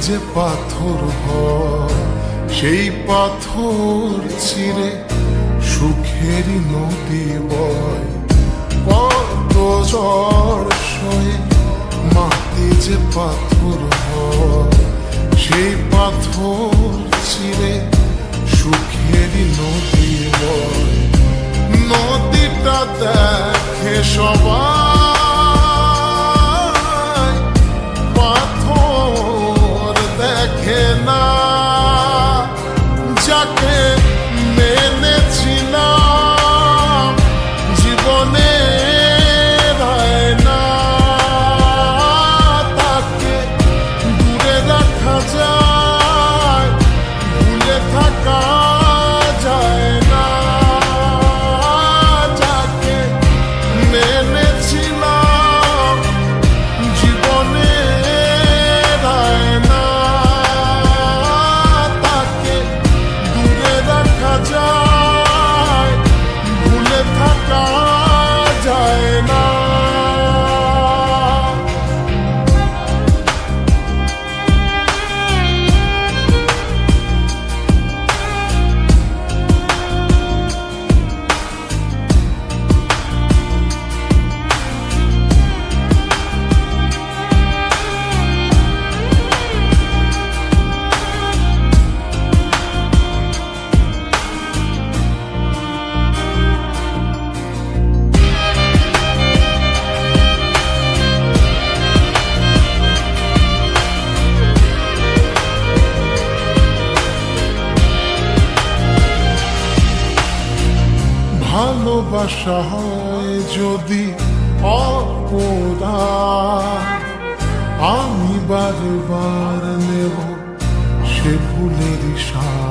যে পাথর হয়, সেই পাথর চিরে সুখের নদী বয়। কত ঝড় সয়ে মাটি যে পাথর হয়, সেই পাথর চিরে সুখেরই নদী বয়। নদীটা দেখে সবাই দেখে ভালোবাসা যদি অপদা আমি বারবার নেব সে ফুলের সার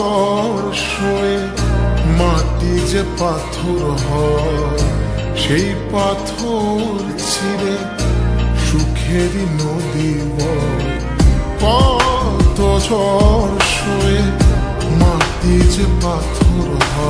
কত শুয়ে মাটি যে পাথর হয়, সেই পাথর ছিঁড়ে সুখেরই নদী কত ঝড় শুয়ে মাটি যে পাথর হয়